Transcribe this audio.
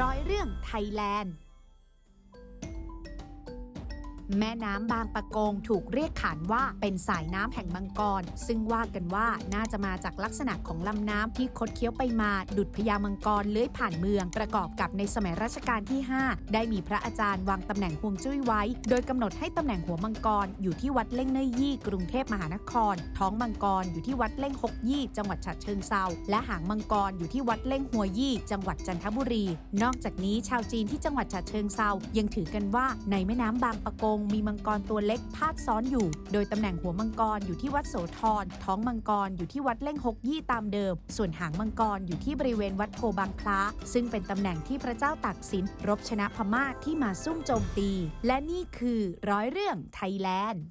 ร้อยเรื่องไทยแลนด์ แม่น้ำบางปะกงถูกเรียกขานว่าเป็นสายน้ำแห่งมังกร ซึ่งว่ากันว่าน่าจะมาจากลักษณะของลำน้ำที่คดเคี้ยวไปมาดุดพญามังกรเลื้อยผ่านเมือง ประกอบกับในสมัยรัชกาลที่ 5 ได้มีพระอาจารย์วางตำแหน่งฮวงจุ้ยไว้ โดยกำหนดให้ตำแหน่งหัวมังกรอยู่ที่วัดเล่งเนยยี่กรุงเทพมหานคร ท้องมังกรอยู่ที่วัดเล่งหกยี่ จังหวัดฉะเชิงเซาและหางมังกรอยู่ที่วัดเล่งหัวยี่ จังหวัดจันทบุรี นอกจากนี้ชาวจีนที่จังหวัดฉะเชิงเซายังถือกันว่าในแม่น้ำบางปะกงงมีมังกรตัวเล็กพาดซ้อนอยู่ โดยตำแหน่งหัวมังกรอยู่ที่วัดโสธร ท้องมังกรอยู่ที่วัดเล่งหกยี่ตามเดิม ส่วนหางมังกรอยู่ที่บริเวณวัดโพบางคล้า ซึ่งเป็นตำแหน่งที่พระเจ้าตากสินรบชนะพม่าที่มาซุ่มโจมตี และนี่คือร้อยเรื่องไทยแลนด์